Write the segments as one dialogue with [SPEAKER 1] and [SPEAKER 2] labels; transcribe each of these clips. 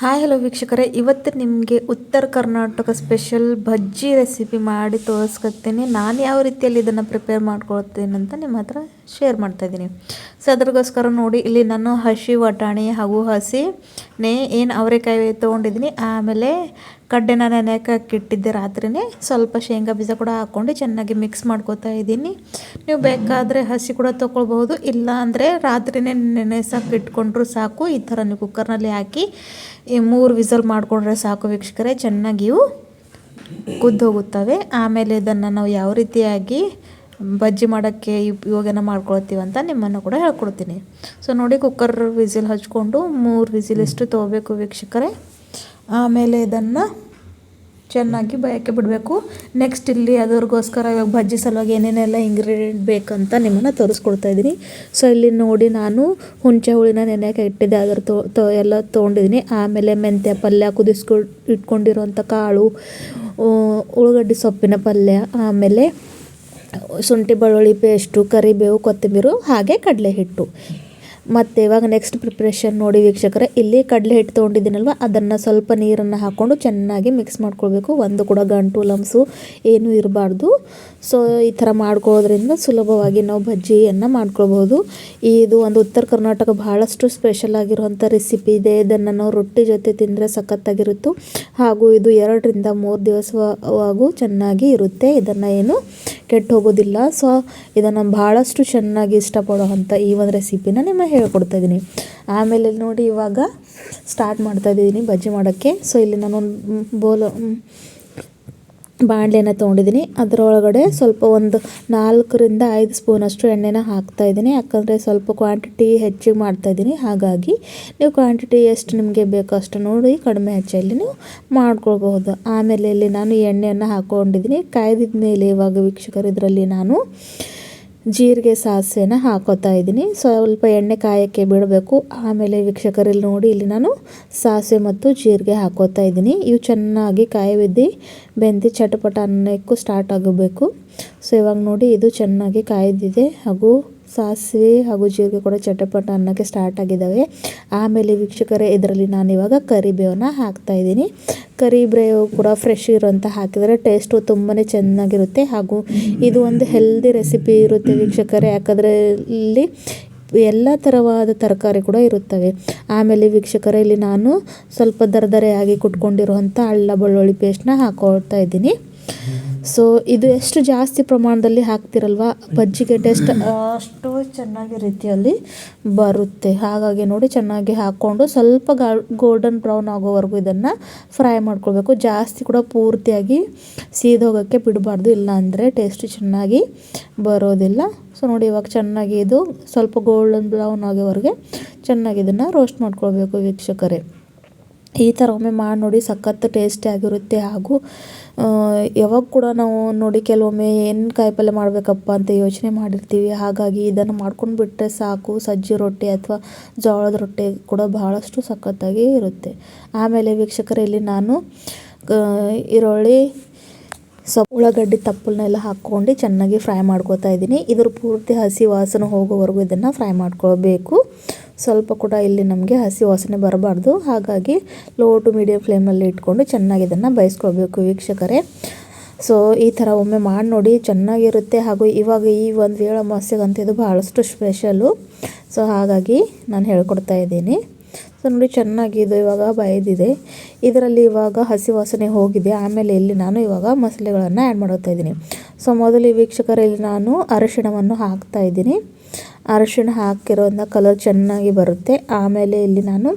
[SPEAKER 1] Hi, hello ವೀಕ್ಷಕರೇ. ಇವತ್ತು ನಿಮಗೆ ಉತ್ತರ ಕರ್ನಾಟಕ ಸ್ಪೆಷಲ್ ಬಜ್ಜಿ ರೆಸಿಪಿ ಮಾಡಿ ತೋರಿಸ್ಕೊತೀನಿ ನಾನು ಯಾವ ರೀತಿಯಲ್ಲಿ ಇದನ್ನು ಪ್ರಿಪೇರ್ ಮಾಡ್ಕೊಳ್ತೀನಿ ಅಂತ ನಿಮ್ಮ ಹತ್ರ ಶೇರ್ ಮಾಡ್ತಾ ಇದ್ದೀನಿ. ಸೊ ಅದ್ರಗೋಸ್ಕರ ನೋಡಿ, ಇಲ್ಲಿ ನಾನು ಹಸಿ ವಟಾಣಿ ಹಾಗೂ ಹಸಿ ನೇ, ಏನು ಅವರೆಕಾಯಿ ತೊಗೊಂಡಿದ್ದೀನಿ. ಆಮೇಲೆ ಕಡ್ಡೆನ ನೆನೆಯಕ್ಕೆ ಹಾಕಿಟ್ಟಿದ್ದೆ ರಾತ್ರಿನೇ. ಸ್ವಲ್ಪ ಶೇಂಗಾ ಬೀಜ ಕೂಡ ಹಾಕ್ಕೊಂಡು ಚೆನ್ನಾಗಿ ಮಿಕ್ಸ್ ಮಾಡ್ಕೋತಾ ಇದ್ದೀನಿ. ನೀವು ಬೇಕಾದರೆ ಹಸಿ ಕೂಡ ತೊಗೊಳ್ಬೋದು ಇಲ್ಲ ಅಂದರೆ ರಾತ್ರಿನೇ ನೆನೆಸಕ್ಕೆ ಇಟ್ಕೊಂಡ್ರು ಸಾಕು. ಈ ಥರ ನೀವು ಕುಕ್ಕರ್ನಲ್ಲಿ ಹಾಕಿ ಈ ಮೂರು ವಿಸಲ್ ಮಾಡಿಕೊಂಡ್ರೆ ಸಾಕು ವೀಕ್ಷಕರೇ, ಚೆನ್ನಾಗಿ ಇವು ಕುದ್ದು ಹೋಗುತ್ತವೆ ಆಮೇಲೆ ಇದನ್ನು ನಾವು ಯಾವ ರೀತಿಯಾಗಿ ಬಜ್ಜಿ ಮಾಡೋಕ್ಕೆ ಉಪಯೋಗನ ಮಾಡ್ಕೊಳ್ತೀವಿ ಅಂತ ನಿಮ್ಮನ್ನು ಕೂಡ ಹೇಳ್ಕೊಡ್ತೀನಿ. ಸೊ ನೋಡಿ ಕುಕ್ಕರ್ ವಿಸಿಲ್ ಹಚ್ಕೊಂಡು ಮೂರು ವಿಸಿಲಷ್ಟು ತೊಗೋಬೇಕು ವೀಕ್ಷಕರೇ? ಆಮೇಲೆ ಇದನ್ನು ಚೆನ್ನಾಗಿ ಬಯಕೆ ಬಿಡಬೇಕು. ನೆಕ್ಸ್ಟ್ ಇಲ್ಲಿ ಅದರಿಗೋಸ್ಕರ ಇವಾಗ ಬಜ್ಜಿ ಸಲುವಾಗಿ ಏನೇನೆಲ್ಲ ಇಂಗ್ರೀಡಿಯೆಂಟ್ ಬೇಕಂತ ನಿಮ್ಮನ್ನು ತೋರಿಸ್ಕೊಡ್ತಾ ಇದ್ದೀನಿ. ಸೊ ಇಲ್ಲಿ ನೋಡಿ ನಾನು ಹುಣಸೆ ಹುಳಿನ ನೆನೆಯಕ್ಕೆ ಇಟ್ಟಿದ್ದೆ ಅದ್ರ ತೋ, ತೊ, ಎಲ್ಲ ತೊಗೊಂಡಿದ್ದೀನಿ. ಆಮೇಲೆ ಮೆಂತ್ಯ ಪಲ್ಯ, ಕುದಿಸ್ಕೊ, ಇಟ್ಕೊಂಡಿರುವಂಥ ಕಾಳು ಉಳ್ಳಾಗಡ್ಡಿ ಸೊಪ್ಪಿನ ಪಲ್ಯ, ಆಮೇಲೆ ಶುಂಠಿ, ಬೆಳ್ಳುಳ್ಳಿ ಪೇಸ್ಟು ಕರಿಬೇವು, ಕೊತ್ತಂಬರಿ, ಹಾಗೆ ಕಡಲೆ ಹಿಟ್ಟು ಮತ್ತು ಇವಾಗ ನೆಕ್ಸ್ಟ್ ಪ್ರಿಪ್ರೇಷನ್ ನೋಡಿ ವೀಕ್ಷಕರೇ, ಇಲ್ಲಿ ಕಡಲೆ ಹಿಟ್ಟು ತೊಗೊಂಡಿದ್ದೀನಲ್ವ? ಅದನ್ನು ಸ್ವಲ್ಪ ನೀರನ್ನು ಹಾಕ್ಕೊಂಡು ಚೆನ್ನಾಗಿ ಮಿಕ್ಸ್ ಮಾಡ್ಕೊಳ್ಬೇಕು. ಒಂದು ಕೂಡ ಗಂಟು ಲಮ್ಸು ಏನೂ ಇರಬಾರ್ದು. ಸೊ ಈ ಥರ ಮಾಡ್ಕೊಳ್ಳೋದ್ರಿಂದ ಸುಲಭವಾಗಿ ನಾವು ಬಜ್ಜಿಯನ್ನು ಮಾಡ್ಕೊಳ್ಬೋದು. ಇದು ಒಂದು ಉತ್ತರ ಕರ್ನಾಟಕ ಬಹಳಷ್ಟು ಸ್ಪೆಷಲ್ ಆಗಿರುವಂಥ ರೆಸಿಪಿ ಇದೆ. ಇದನ್ನು ನಾವು ರೊಟ್ಟಿ ಜೊತೆ ತಿಂದರೆ ಸಖತ್ತಾಗಿರುತ್ತೆ. ಹಾಗೂ ಇದು ಎರಡರಿಂದ ಮೂರು ದಿವಸವಾಗೂ ಚೆನ್ನಾಗಿ ಇರುತ್ತೆ. ಇದನ್ನು ಏನು ಕೆಟ್ಟು ಹೋಗೋದಿಲ್ಲ. ಸೊ ಇದನ್ನು ಭಾಳಷ್ಟು ಚೆನ್ನಾಗಿ ಇಷ್ಟಪಡೋವಂಥ ಈ ಒಂದು ರೆಸಿಪಿನ ನಿಮಗೆ ಹೇಳ್ಕೊಡ್ತಾ ಇದ್ದೀನಿ ಆಮೇಲೆ ನೋಡಿ ಇವಾಗ ಸ್ಟಾರ್ಟ್ ಮಾಡ್ತಾ ಇದ್ದೀನಿ ಬಜ್ಜಿ ಮಾಡೋಕ್ಕೆ. ಸೊ ಇಲ್ಲಿ ನಾನೊಂದು ಬೋಲ್ ಬಾಣಲೆನ ತೊಗೊಂಡಿದ್ದೀನಿ. ಅದರೊಳಗಡೆ ಸ್ವಲ್ಪ ಒಂದು ನಾಲ್ಕರಿಂದ ಐದು ಸ್ಪೂನಷ್ಟು ಎಣ್ಣೆನ ಹಾಕ್ತಾಯಿದ್ದೀನಿ ಯಾಕಂದರೆ ಸ್ವಲ್ಪ ಕ್ವಾಂಟಿಟಿ ಹೆಚ್ಚಿಗೆ ಮಾಡ್ತಾಯಿದ್ದೀನಿ ಹಾಗಾಗಿ ನೀವು ಕ್ವಾಂಟಿಟಿ ಎಷ್ಟು ನಿಮಗೆ ಬೇಕೋ ಅಷ್ಟು ನೋಡಿ ಕಡಿಮೆ ಹೆಚ್ಚಲ್ಲಿ ನೀವು ಮಾಡ್ಕೊಳ್ಬಹುದು. ಆಮೇಲೆ ಇಲ್ಲಿ ನಾನು ಎಣ್ಣೆಯನ್ನು ಹಾಕ್ಕೊಂಡಿದ್ದೀನಿ ಕಾಯ್ದಿದ ಮೇಲೆ ಇವಾಗ ವೀಕ್ಷಕರು ಇದರಲ್ಲಿ ನಾನು ಜೀರಿಗೆ ಸಾಸಿವೆನ ಹಾಕೋತಾ ಇದ್ದೀನಿ. ಸ್ವಲ್ಪ ಎಣ್ಣೆ ಕಾಯಕ್ಕೆ ಬಿಡಬೇಕು. ಆಮೇಲೆ ವೀಕ್ಷಕರಲ್ಲಿ ನೋಡಿ ಇಲ್ಲಿ ನಾನು ಸಾಸಿವೆ ಮತ್ತು ಜೀರಿಗೆ ಹಾಕೋತಾ ಇದ್ದೀನಿ. ಇವು ಚೆನ್ನಾಗಿ ಕಾಯಿ ಬಿದ್ದು ಬೆಂದಿ ಚಟಪಟ ಅನ್ನಕ್ಕೂ ಸ್ಟಾರ್ಟ್ ಆಗಬೇಕು. ಸೊ, ಇವಾಗ ನೋಡಿ ಇದು ಚೆನ್ನಾಗಿ ಕಾಯ್ದಿದೆ. ಹಾಗೂ ಸಾಸಿವೆ ಹಾಗೂ ಜೀರಿಗೆ ಕೂಡ ಚಟಪಟ ಅನ್ನೋಕ್ಕೆ ಸ್ಟಾರ್ಟ್ ಆಗಿದ್ದಾವೆ. ಆಮೇಲೆ ವೀಕ್ಷಕರೇ, ಇದರಲ್ಲಿ ನಾನು ಇವಾಗ ಕರಿಬೇವನ್ನ ಹಾಕ್ತಾಯಿದ್ದೀನಿ ಕರಿಬೇವು ಕೂಡ ಫ್ರೆಶ್ ಇರುವಂಥ ಹಾಕಿದರೆ ಟೇಸ್ಟು ತುಂಬಾ ಚೆನ್ನಾಗಿರುತ್ತೆ ಹಾಗೂ ಇದು ಒಂದು ಹೆಲ್ದಿ ರೆಸಿಪಿ ಇರುತ್ತೆ ವೀಕ್ಷಕರೇ. ಯಾಕಂದರೆ ಇಲ್ಲಿ ಎಲ್ಲ ಥರವಾದ ತರಕಾರಿ ಕೂಡ ಇರುತ್ತವೆ. ಆಮೇಲೆ ವೀಕ್ಷಕರೇ, ಇಲ್ಲಿ ನಾನು ಸ್ವಲ್ಪ ದರದರೆಯಾಗಿ ಕುಟ್ಕೊಂಡಿರುವಂಥ ಅಳ್ಳ ಬೆಳ್ಳುಳ್ಳಿ ಪೇಸ್ಟ್ನ ಹಾಕೊಳ್ತಾ ಇದ್ದೀನಿ. ಸೊ ಇದು ಎಷ್ಟು ಜಾಸ್ತಿ ಪ್ರಮಾಣದಲ್ಲಿ ಹಾಕ್ತಿರಲ್ವ? ಬಜ್ಜಿಗೆ ಟೇಸ್ಟ್ ಅಷ್ಟು ಚೆನ್ನಾಗಿ ರೀತಿಯಲ್ಲಿ ಬರುತ್ತೆ. ಹಾಗಾಗಿ ನೋಡಿ, ಚೆನ್ನಾಗಿ ಹಾಕ್ಕೊಂಡು ಸ್ವಲ್ಪ ಗೋಲ್ಡನ್ ಬ್ರೌನ್ ಆಗೋವರೆಗೂ ಇದನ್ನು ಫ್ರೈ ಮಾಡ್ಕೊಳ್ಬೇಕು. ಜಾಸ್ತಿ ಕೂಡ ಪೂರ್ತಿಯಾಗಿ ಸೀದೋಗೋಕ್ಕೆ ಬಿಡಬಾರ್ದು. ಇಲ್ಲ ಅಂದರೆ ಟೇಸ್ಟ್ ಚೆನ್ನಾಗಿ ಬರೋದಿಲ್ಲ. ಸೊ ನೋಡಿ, ಇವಾಗ ಚೆನ್ನಾಗಿ ಇದು ಸ್ವಲ್ಪ ಗೋಲ್ಡನ್ ಬ್ರೌನ್ ಆಗೋವರೆಗೆ ಚೆನ್ನಾಗಿ ಇದನ್ನು ರೋಸ್ಟ್ ಮಾಡ್ಕೊಳ್ಬೇಕು ವೀಕ್ಷಕರೇ. ಈ ಥರ ಒಮ್ಮೆ ಮಾಡಿ ನೋಡಿ ಸಖತ್ ಟೇಸ್ಟಿ ಆಗಿರುತ್ತೆ ಹಾಗೂ ಯಾವಾಗ ಕೂಡ ನಾವು ನೋಡಿ ಕೆಲವೊಮ್ಮೆ ಏನು ಕಾಯಿಪಲ್ಯ ಮಾಡಬೇಕಪ್ಪ ಅಂತ ಯೋಚನೆ ಮಾಡಿರ್ತೀವಿ. ಹಾಗಾಗಿ ಇದನ್ನು ಮಾಡ್ಕೊಂಡು ಬಿಟ್ಟರೆ ಸಾಕು. ಸಜ್ಜಿ ರೊಟ್ಟಿ ಅಥವಾ ಜೋಳದ ರೊಟ್ಟಿ ಕೂಡ ಬಹಳಷ್ಟು ಸಖತ್ತಾಗಿ ಇರುತ್ತೆ. ಆಮೇಲೆ ವೀಕ್ಷಕರಲ್ಲಿ ನಾನು ಈರುಳ್ಳಿ, ಸೊಪ್ಪು, ಉಳ್ಳಾಗಡ್ಡಿ ತಪ್ಪಲನ್ನೆಲ್ಲ ಹಾಕ್ಕೊಂಡು ಚೆನ್ನಾಗಿ ಫ್ರೈ ಮಾಡ್ಕೋತಾ ಇದ್ದೀನಿ. ಇದ್ರ ಪೂರ್ತಿ ಹಸಿ ವಾಸನೆ ಹೋಗೋವರೆಗೂ ಇದನ್ನು ಫ್ರೈ ಮಾಡ್ಕೊಳ್ಬೇಕು. ಸ್ವಲ್ಪ ಕೂಡ ಇಲ್ಲಿ ನಮಗೆ ಹಸಿ ವಾಸನೆ ಬರಬಾರ್ದು. ಹಾಗಾಗಿ ಲೋ ಟು ಮೀಡಿಯಂ ಫ್ಲೇಮಲ್ಲಿ ಇಟ್ಕೊಂಡು ಚೆನ್ನಾಗಿ ಇದನ್ನು ಬಯಸ್ಕೊಳ್ಬೇಕು ವೀಕ್ಷಕರೇ. ಸೊ ಈ ಥರ ಒಮ್ಮೆ ಮಾಡಿ ನೋಡಿ ಚೆನ್ನಾಗಿರುತ್ತೆ. ಹಾಗೂ ಇವಾಗ ಈ ಒಂದು ವೇಳೆ ಅಂತ ಇದು ಭಾಳಷ್ಟು ಸ್ಪೆಷಲು ಸೊ ಹಾಗಾಗಿ ನಾನು ಹೇಳ್ಕೊಡ್ತಾ ಇದ್ದೀನಿ. ಸೊ ನೋಡಿ ಚೆನ್ನಾಗಿ ಇದು ಇವಾಗ ಬಯದಿದೆ ಇದರಲ್ಲಿ ಇವಾಗ ಹಸಿ ವಾಸನೆ ಹೋಗಿದೆ. ಆಮೇಲೆ ಇಲ್ಲಿ ನಾನು ಇವಾಗ ಮಸಾಲೆಗಳನ್ನು ಆ್ಯಡ್ ಮಾಡ್ತಾ ಇದ್ದೀನಿ. ಸೊ ಮೊದಲು ವೀಕ್ಷಕರಲ್ಲಿ ನಾನು ಅರಿಶಿಣವನ್ನು ಹಾಕ್ತಾ ಇದ್ದೀನಿ. ಅರಿಶಿಣ ಹಾಕಿರೋದ್ರಿಂದ ಕಲರ್ ಚೆನ್ನಾಗಿ ಬರುತ್ತೆ. ಆಮೇಲೆ ಇಲ್ಲಿ ನಾನು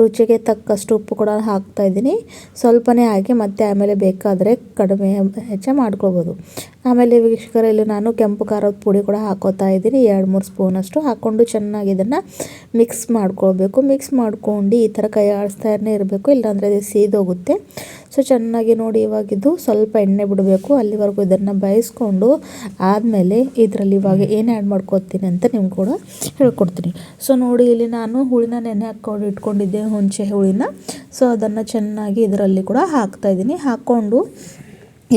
[SPEAKER 1] ರುಚಿಗೆ ತಕ್ಕಷ್ಟು ಉಪ್ಪು ಕೂಡ ಹಾಕ್ತಾ ಇದ್ದೀನಿ. ಸ್ವಲ್ಪನೇ ಹಾಕಿ ಮತ್ತೆ ಆಮೇಲೆ ಬೇಕಾದರೆ ಕಡಿಮೆ ಹೆಚ್ಚ ಮಾಡ್ಕೊಳ್ಬೋದು ಆಮೇಲೆ ವೀಕ್ಷಕರಲ್ಲಿ ನಾನು ಕೆಂಪು ಖಾರದ ಪುಡಿ ಕೂಡ ಹಾಕೋತಾ ಇದ್ದೀನಿ. ಎರಡು, ಮೂರು ಸ್ಪೂನಷ್ಟು ಹಾಕ್ಕೊಂಡು ಚೆನ್ನಾಗಿ ಇದನ್ನು ಮಿಕ್ಸ್ ಮಾಡ್ಕೊಳ್ಬೇಕು. ಮಿಕ್ಸ್ ಮಾಡ್ಕೊಂಡು ಈ ಥರ ಕೈ ಆಡಿಸ್ತಾನೇ ಇರಬೇಕು. ಇಲ್ಲಾಂದರೆ ಅದು ಸೀದೋಗುತ್ತೆ. ಸೊ ಚೆನ್ನಾಗಿ ನೋಡಿ ಇವಾಗ ಇದು ಸ್ವಲ್ಪ ಎಣ್ಣೆ ಬಿಡಬೇಕು. ಅಲ್ಲಿವರೆಗೂ ಇದನ್ನು ಬಯಸ್ಕೊಂಡು ಆದಮೇಲೆ ಇದರಲ್ಲಿ ಇವಾಗ ಏನು ಆ್ಯಡ್ ಮಾಡ್ಕೊತೀನಿ ಅಂತ ನಿಮ್ಗೆ ಕೂಡ ಹೇಳ್ಕೊಡ್ತೀನಿ. ಸೊ ನೋಡಿ ಇಲ್ಲಿ ನಾನು ಹುಳಿನ ನೆನೆ ಹಾಕ್ಕೊಂಡು ಇಟ್ಕೊಂಡಿದ್ದೆ ಹುಣಸೆ ಹುಳಿನ. ಸೊ ಅದನ್ನು ಚೆನ್ನಾಗಿ ಇದರಲ್ಲಿ ಕೂಡ ಹಾಕ್ತಾಯಿದ್ದೀನಿ ಹಾಕ್ಕೊಂಡು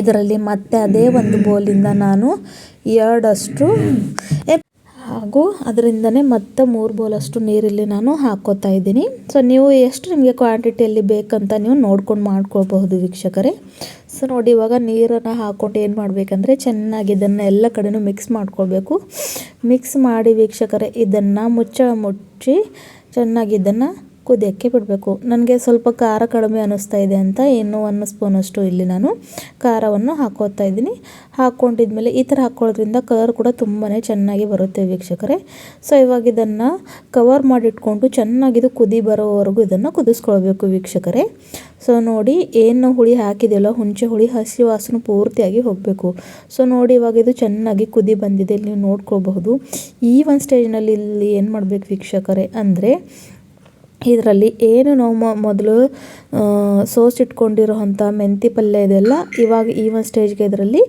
[SPEAKER 1] ಇದರಲ್ಲಿ ಮತ್ತೆ ಅದೇ ಒಂದು ಬೋಲಿಂದ ನಾನು ಎರಡಷ್ಟು ಹಾಗೂ ಅದರಿಂದನೇ ಮತ್ತೆ ಮೂರು ಬೌಲಷ್ಟು ನೀರಿಲ್ಲಿ ನಾನು ಹಾಕ್ಕೋತಾ ಇದ್ದೀನಿ. ಸೊ ನೀವು ಎಷ್ಟು ನಿಮಗೆ ಕ್ವಾಂಟಿಟಿಯಲ್ಲಿ ಬೇಕಂತ ನೀವು ನೋಡ್ಕೊಂಡು ಮಾಡ್ಕೊಳ್ಬಹುದು ವೀಕ್ಷಕರೇ. ಸೊ ನೋಡಿ, ಇವಾಗ ನೀರನ್ನು ಹಾಕ್ಕೊಂಡು ಏನು ಮಾಡಬೇಕಂದ್ರೆ ಚೆನ್ನಾಗಿ ಇದನ್ನು ಎಲ್ಲ ಕಡೆನೂ ಮಿಕ್ಸ್ ಮಾಡ್ಕೊಳ್ಬೇಕು. ಮಿಕ್ಸ್ ಮಾಡಿ ವೀಕ್ಷಕರೇ, ಇದನ್ನು ಮುಚ್ಚಳ ಮುಚ್ಚಿ ಚೆನ್ನಾಗಿ ಇದನ್ನು ಕುದಿಯೋಕ್ಕೆ ಬಿಡಬೇಕು. ನನಗೆ ಸ್ವಲ್ಪ ಖಾರ ಕಡಿಮೆ ಅನ್ನಿಸ್ತಾ ಇದೆ ಅಂತ ಇನ್ನೂ ಒಂದು ಸ್ಪೂನಷ್ಟು ಇಲ್ಲಿ ನಾನು ಖಾರವನ್ನು ಹಾಕೋತಾ ಇದ್ದೀನಿ. ಹಾಕ್ಕೊಂಡಿದ್ಮೇಲೆ ಈ ಥರ ಹಾಕ್ಕೊಳ್ಳೋದ್ರಿಂದ ಕಲರ್ ಕೂಡ ತುಂಬಾ ಚೆನ್ನಾಗಿ ಬರುತ್ತೆ ವೀಕ್ಷಕರೇ. ಸೊ ಇವಾಗ ಇದನ್ನು ಕವರ್ ಮಾಡಿಟ್ಕೊಂಡು ಚೆನ್ನಾಗಿದು ಕುದಿ ಬರೋವರೆಗೂ ಇದನ್ನು ಕುದಿಸ್ಕೊಳ್ಬೇಕು ವೀಕ್ಷಕರೇ. ಸೊ ನೋಡಿ ಏನು ಹುಳಿ ಹಾಕಿದೆಯಲ್ಲ, ಹುಣಸೆ ಹುಳಿ ಹಸಿ ವಾಸನೆ ಪೂರ್ತಿಯಾಗಿ ಹೋಗಬೇಕು. ಸೊ ನೋಡಿ ಇವಾಗ ಇದು ಚೆನ್ನಾಗಿ ಕುದಿ ಬಂದಿದೆ, ಇಲ್ಲಿ ನೀವು ನೋಡ್ಕೊಳ್ಬಹುದು. ಈ ಒಂದು ಸ್ಟೇಜ್ನಲ್ಲಿ ಇಲ್ಲಿ ಏನು ಮಾಡಬೇಕು ವೀಕ್ಷಕರೇ ಅಂದರೆ ಇದರಲ್ಲಿ ಏನು ನಾವು ಮೊದಲು ಸೋಸಿಟ್ಕೊಂಡಿರೋ ಅಂಥ ಮೆಂತಿ ಪಲ್ಯ ಇದೆಲ್ಲ ಇವಾಗ ಈ ಒಂದು ಸ್ಟೇಜ್ಗೆ ಇದರಲ್ಲಿ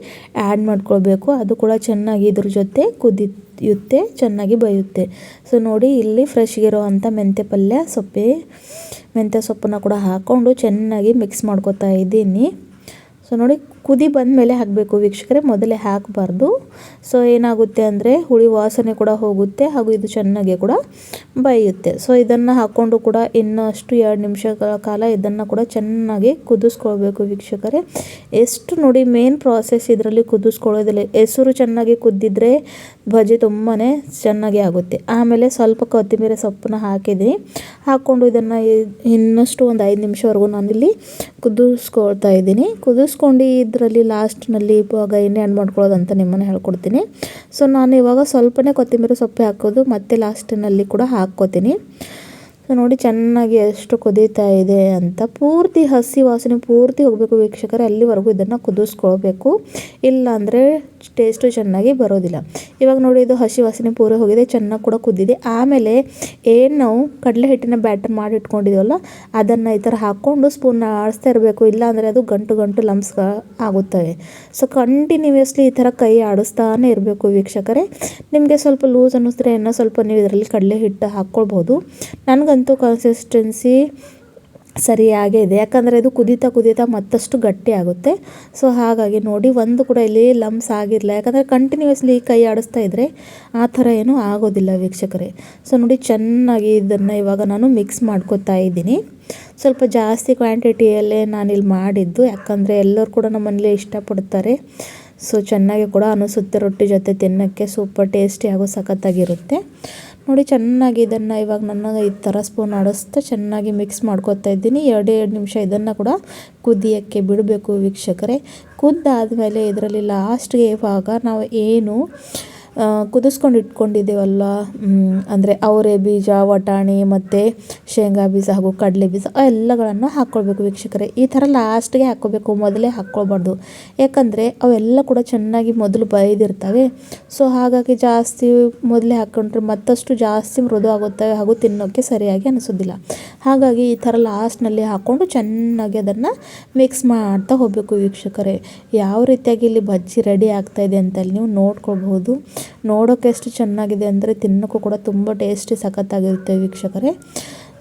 [SPEAKER 1] ಆ್ಯಡ್ ಮಾಡ್ಕೊಳ್ಬೇಕು. ಅದು ಕೂಡ ಚೆನ್ನಾಗಿ ಇದ್ರ ಜೊತೆ ಕುದಿಯುತ್ತೆ, ಚೆನ್ನಾಗಿ ಬೇಯುತ್ತೆ. ಸೊ ನೋಡಿ ಇಲ್ಲಿ ಫ್ರೆಶ್ಗಿರೋ ಅಂಥ ಮೆಂತ್ಯ ಪಲ್ಯ ಸೊಪ್ಪೆ, ಮೆಂತ್ಯ ಸೊಪ್ಪನ್ನು ಕೂಡ ಹಾಕ್ಕೊಂಡು ಚೆನ್ನಾಗಿ ಮಿಕ್ಸ್ ಮಾಡ್ಕೊತಾ ಇದ್ದೀನಿ. ಸೊ ನೋಡಿ, ಕುದಿ ಬಂದ ಮೇಲೆ ಹಾಕಬೇಕು. ವೀಕ್ಷಕರೇ, ಮೊದಲೇ ಹಾಕಬಾರ್ದು. ಸೊ ಏನಾಗುತ್ತೆ ಅಂದರೆ, ಹುಳಿ ವಾಸನೆ ಕೂಡ ಹೋಗುತ್ತೆ ಹಾಗೂ ಇದು ಚೆನ್ನಾಗಿ ಕೂಡ ಬೇಯುತ್ತೆ. ಸೊ ಇದನ್ನು ಹಾಕ್ಕೊಂಡು ಕೂಡ ಇನ್ನಷ್ಟು ಎರಡು ನಿಮಿಷಗಳ ಕಾಲ ಇದನ್ನು ಕೂಡ ಚೆನ್ನಾಗಿ ಕುದಿಸ್ಕೊಳ್ಬೇಕು ವೀಕ್ಷಕರೇ. ಎಷ್ಟು ನೋಡಿ ಮೇನ್ ಪ್ರಾಸೆಸ್ ಇದರಲ್ಲಿ ಕುದಿಸ್ಕೊಳ್ಳೋದಿಲ್ಲ. ಹೆಸರು ಚೆನ್ನಾಗಿ ಕುದ್ದಿದ್ರೆ ಭಜೆ ತುಂಬಾ ಚೆನ್ನಾಗಿ ಆಗುತ್ತೆ. ಆಮೇಲೆ ಸ್ವಲ್ಪ ಕೊತ್ತಂಬರಿ ಸೊಪ್ಪನ್ನ ಹಾಕಿದ್ದೀನಿ. ಹಾಕ್ಕೊಂಡು ಇದನ್ನು ಇನ್ನಷ್ಟು ಒಂದು ಐದು ನಿಮಿಷವರೆಗೂ ನಾನಿಲ್ಲಿ ಕುದಿಸ್ಕೊಳ್ತಾ ಇದ್ದೀನಿ. ಕುದಿಸ್ಕೊಂಡು ಇದರಲ್ಲಿ ಲಾಸ್ಟ್ನಲ್ಲಿ ಇವಾಗ ಎಣ್ಣೆ ಆ್ಯಡ್ ಮಾಡ್ಕೊಳ್ಳೋದು ಅಂತ ನಿಮ್ಮನ್ನು ಹೇಳ್ಕೊಡ್ತೀನಿ. ಸೊ ನಾನು ಇವಾಗ ಸ್ವಲ್ಪನೇ ಕೊತ್ತಂಬರಿ ಸೊಪ್ಪು ಹಾಕೋದು ಮತ್ತು ಲಾಸ್ಟಿನಲ್ಲಿ ಕೂಡ ಹಾಕ್ಕೋತೀನಿ. ಸೊ ನೋಡಿ, ಚೆನ್ನಾಗಿ ಎಷ್ಟು ಕುದೀತಾ ಇದೆ ಅಂತ ಪೂರ್ತಿ ಹಸಿ ವಾಸನೆ ಪೂರ್ತಿ ಹೋಗಬೇಕು ವೀಕ್ಷಕರೇ. ಅಲ್ಲಿವರೆಗೂ ಇದನ್ನು ಕುದಿಸ್ಕೊಳ್ಬೇಕು. ಇಲ್ಲ ಅಂದರೆ ಟೇಸ್ಟು ಚೆನ್ನಾಗಿ ಬರೋದಿಲ್ಲ. ಇವಾಗ ನೋಡಿ, ಇದು ಹಸಿ ವಾಸನೆ ಪೂರ ಹೋಗಿದೆ, ಚೆನ್ನಾಗಿ ಕೂಡ ಕುದ್ದಿದೆ. ಆಮೇಲೆ ಏನು ನಾವು ಕಡಲೆ ಹಿಟ್ಟಿನ ಬ್ಯಾಟರ್ ಮಾಡಿ ಇಟ್ಕೊಂಡಿದ್ದೀವಲ್ಲ ಅದನ್ನು ಈ ಥರ ಹಾಕ್ಕೊಂಡು ಸ್ಪೂನ್ ಆಡಿಸ್ತಾ ಇರಬೇಕು. ಇಲ್ಲಾಂದರೆ ಅದು ಗಂಟು ಗಂಟು ಲಂಪ್ಸ್ ಆಗುತ್ತವೆ. ಸೊ ಕಂಟಿನ್ಯೂಯಸ್ಲಿ ಈ ಥರ ಕೈ ಆಡಿಸ್ತಾನೆ ಇರಬೇಕು ವೀಕ್ಷಕರೇ. ನಿಮಗೆ ಸ್ವಲ್ಪ ಲೂಸ್ ಅನ್ನಿಸಿದ್ರೆ, ಇನ್ನೂ ಸ್ವಲ್ಪ ನೀವು ಇದರಲ್ಲಿ ಕಡಲೆ ಹಿಟ್ಟು ಹಾಕ್ಕೊಳ್ಬೋದು. ನನಗೆ ಅಂತೂ ಕನ್ಸಿಸ್ಟೆನ್ಸಿ ಸರಿಯಾಗೇ ಇದೆ. ಯಾಕಂದರೆ ಇದು ಕುದೀತಾ ಕುದೀತಾ ಮತ್ತಷ್ಟು ಗಟ್ಟಿ ಆಗುತ್ತೆ. ಸೊ ಹಾಗಾಗಿ ನೋಡಿ, ಒಂದು ಕೂಡ ಇಲ್ಲಿ ಲಮ್ಸ್ ಆಗಿರಲ್ಲ. ಯಾಕಂದರೆ ಕಂಟಿನ್ಯೂಸ್ಲಿ ಕೈ ಆಡಿಸ್ತಾ ಇದ್ದರೆ ಆ ಥರ ಏನೂ ಆಗೋದಿಲ್ಲ ವೀಕ್ಷಕರೇ. ಸೊ ನೋಡಿ, ಚೆನ್ನಾಗಿ ಇದನ್ನು ಇವಾಗ ನಾನು ಮಿಕ್ಸ್ ಮಾಡ್ಕೊತಾ ಇದ್ದೀನಿ. ಸ್ವಲ್ಪ ಜಾಸ್ತಿ ಕ್ವಾಂಟಿಟಿಯಲ್ಲೇ ಇಲ್ಲಿ ಮಾಡಿದ್ದು. ಯಾಕಂದರೆ ಎಲ್ಲರೂ ಕೂಡ ನಮ್ಮನೇಲಿ ಇಷ್ಟಪಡ್ತಾರೆ. ಸೊ ಚೆನ್ನಾಗಿ ಕೂಡ ಅನಿಸುತ್ತೆ ರೊಟ್ಟಿ ಜೊತೆ ತಿನ್ನೋಕ್ಕೆ. ಸೂಪರ್ ಟೇಸ್ಟಿ ಆಗೋ ಸಖತ್ತಾಗಿರುತ್ತೆ. ನೋಡಿ ಚೆನ್ನಾಗಿ ಇದನ್ನು ಇವಾಗ ನನ್ನ ಈ ಥರ ಸ್ಪೂನ್ ಆಡಿಸ್ತಾ ಚೆನ್ನಾಗಿ ಮಿಕ್ಸ್ ಮಾಡ್ಕೊತಾ ಇದ್ದೀನಿ. ಎರಡು ಎರಡು ನಿಮಿಷ ಇದನ್ನು ಕೂಡ ಕುದಿಯೋಕ್ಕೆ ಬಿಡಬೇಕು ವೀಕ್ಷಕರೇ. ಕುದ್ದಾದಮೇಲೆ ಇದರಲ್ಲಿ ಲಾಸ್ಟ್ಗೆ ಇವಾಗ ನಾವು ಏನು ಕುದಿಸ್ಕೊಂಡು ಇಟ್ಕೊಂಡಿದ್ದೇವಲ್ಲ ಅಂದರೆ ಅವರೆ ಬೀಜ, ವಟಾಣಿ ಮತ್ತು ಶೇಂಗಾ ಬೀಜ ಹಾಗೂ ಕಡಲೆ ಬೀಜ ಎಲ್ಲಗಳನ್ನು ಹಾಕ್ಕೊಳ್ಬೇಕು ವೀಕ್ಷಕರೇ. ಈ ಥರ ಲಾಸ್ಟ್ಗೆ ಹಾಕ್ಕೋಬೇಕು ಮೊದಲೇ ಹಾಕ್ಕೊಳ್ಬಾರ್ದು. ಯಾಕಂದರೆ ಅವೆಲ್ಲ ಕೂಡ ಚೆನ್ನಾಗಿ ಮೊದಲು ಬೈದಿರ್ತವೆ. ಸೊ ಹಾಗಾಗಿ ಜಾಸ್ತಿ ಮೊದಲೇ ಹಾಕ್ಕೊಂಡ್ರೆ ಮತ್ತಷ್ಟು ಜಾಸ್ತಿ ಮೃದು ಆಗುತ್ತವೆ ಹಾಗೂ ತಿನ್ನೋಕ್ಕೆ ಸರಿಯಾಗಿ ಅನಿಸೋದಿಲ್ಲ. ಹಾಗಾಗಿ ಈ ಥರ ಲಾಸ್ಟ್ನಲ್ಲಿ ಹಾಕ್ಕೊಂಡು ಚೆನ್ನಾಗಿ ಅದನ್ನು ಮಿಕ್ಸ್ ಮಾಡ್ತಾ ಹೋಗಬೇಕು ವೀಕ್ಷಕರೇ. ಯಾವ ರೀತಿಯಾಗಿ ಇಲ್ಲಿ ಬಜ್ಜಿ ರೆಡಿ ಆಗ್ತಾಯಿದೆ ಅಂತ ನೀವು ನೋಡ್ಕೊಳ್ಬಹುದು. ನೋಡೋಕೆ ಎಷ್ಟು ಚೆನ್ನಾಗಿದೆ ಅಂದರೆ ತಿನ್ನೋಕ್ಕೂ ಕೂಡ ತುಂಬ ಟೇಸ್ಟಿ ಸಖತ್ತಾಗಿರುತ್ತೆ ವೀಕ್ಷಕರೇ.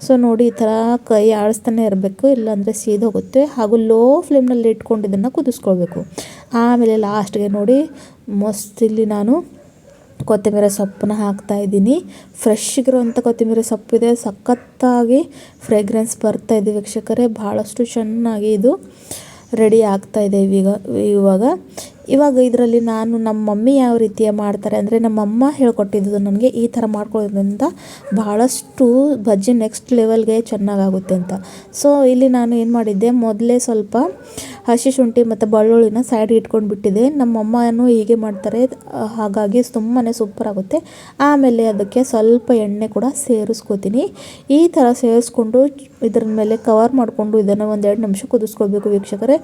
[SPEAKER 1] ಸೊ ನೋಡಿ, ಈ ಥರ ಕೈ ಆಡಿಸ್ತಾನೆ ಇರಬೇಕು, ಇಲ್ಲಾಂದರೆ ಸೀದೋಗುತ್ತೆ ಹಾಗೂ ಲೋ ಫ್ಲೇಮ್ನಲ್ಲಿ ಇಟ್ಕೊಂಡು ಇದನ್ನು ಕುದಿಸ್ಕೊಳ್ಬೇಕು. ಆಮೇಲೆ ಲಾಸ್ಟ್ಗೆ ನೋಡಿ, ಮಸ್ತ್ ಇಲ್ಲಿ ನಾನು ಕೊತ್ತಂಬರಿ ಸೊಪ್ಪನ್ನ ಹಾಕ್ತಾ ಇದ್ದೀನಿ. ಫ್ರೆಶ್ ಇರುವಂಥ ಕೊತ್ತಂಬರಿ ಸೊಪ್ಪಿದೆ. ಸಖತ್ತಾಗಿ ಫ್ರೇಗ್ರೆನ್ಸ್ ಬರ್ತಾ ಇದೆ ವೀಕ್ಷಕರೇ. ಭಾಳಷ್ಟು ಚೆನ್ನಾಗಿ ಇದು ರೆಡಿ ಆಗ್ತಾ ಇದೆ ಈಗ, ಇವಾಗ. ಇವಾಗ ಇದರಲ್ಲಿ ನಾನು ನಮ್ಮ ಮಮ್ಮಿ ಯಾವ ರೀತಿಯ ಮಾಡ್ತಾರೆ ಅಂದರೆ ನಮ್ಮಮ್ಮ ಹೇಳ್ಕೊಟ್ಟಿದ್ದು ನನಗೆ ಈ ಥರ ಮಾಡ್ಕೊಳ್ಳೋದ್ರಿಂದ ಭಾಳಷ್ಟು ಬಜ್ಜಿ ನೆಕ್ಸ್ಟ್ ಲೆವೆಲ್ಗೆ ಚೆನ್ನಾಗಾಗುತ್ತೆ ಅಂತ. ಸೊ ಇಲ್ಲಿ ನಾನು ಏನು ಮಾಡಿದ್ದೆ, ಮೊದಲೇ ಸ್ವಲ್ಪ ಹಸಿ ಶುಂಠಿ ಮತ್ತು ಬೆಳ್ಳುಳ್ಳಿನ ಸೈಡ್ಗೆ ಇಟ್ಕೊಂಡು ಬಿಟ್ಟಿದೆ. ನಮ್ಮ ಅಮ್ಮನೂ ಹೀಗೆ ಮಾಡ್ತಾರೆ. ಹಾಗಾಗಿ ತುಂಬಾ ಸೂಪರ್ ಆಗುತ್ತೆ. ಆಮೇಲೆ ಅದಕ್ಕೆ ಸ್ವಲ್ಪ ಎಣ್ಣೆ ಕೂಡ ಸೇರಿಸ್ಕೋತೀನಿ. ಈ ಥರ ಸೇರಿಸ್ಕೊಂಡು ಇದರ ಮೇಲೆ ಕವರ್ ಮಾಡಿಕೊಂಡು ಇದನ್ನು ಒಂದೆರಡು ನಿಮಿಷ ಕುದಿಸ್ಕೊಳ್ಬೇಕು ವೀಕ್ಷಕರೇ.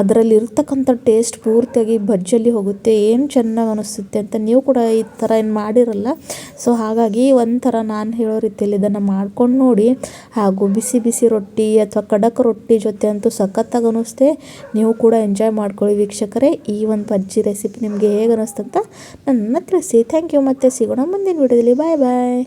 [SPEAKER 1] ಅದರಲ್ಲಿ ಇರ್ತಕ್ಕಂಥ ಟೇಸ್ಟ್ ಪೂರ್ತಿಯಾಗಿ ಬಜ್ಜಲ್ಲಿ ಹೋಗುತ್ತೆ. ಏನು ಚೆನ್ನಾಗಿ ಅನಿಸುತ್ತೆ ಅಂತ ನೀವು ಕೂಡ ಈ ಥರ ಏನು ಮಾಡಿರಲ್ಲ. ಸೊ ಹಾಗಾಗಿ ಒಂಥರ ನಾನು ಹೇಳೋ ರೀತಿಯಲ್ಲಿ ಇದನ್ನು ಮಾಡ್ಕೊಂಡು ನೋಡಿ ಹಾಗೂ ಬಿಸಿ ಬಿಸಿ ರೊಟ್ಟಿ ಅಥವಾ ಖಡಕ್ ರೊಟ್ಟಿ ಜೊತೆ ಅಂತೂ ಸಖತ್ತಾಗಿ ಅನ್ನಿಸ್ತೆ ನೀವು ಕೂಡ ಎಂಜಾಯ್ ಮಾಡ್ಕೊಳ್ಳಿ ವೀಕ್ಷಕರೇ. ಈ ಒಂದು ಪಜ್ಜಿ ರೆಸಿಪಿ ನಿಮಗೆ ಹೇಗೆ ಅನ್ನಿಸ್ತಂತ ನನ್ನ ತಿಳಿಸಿ. ಥ್ಯಾಂಕ್ ಯು ಮತ್ತೆ ಸಿಗೋಣ ಮುಂದಿನ ವಿಡಿಯೋದಲ್ಲಿ ಬಾಯ್ ಬಾಯ್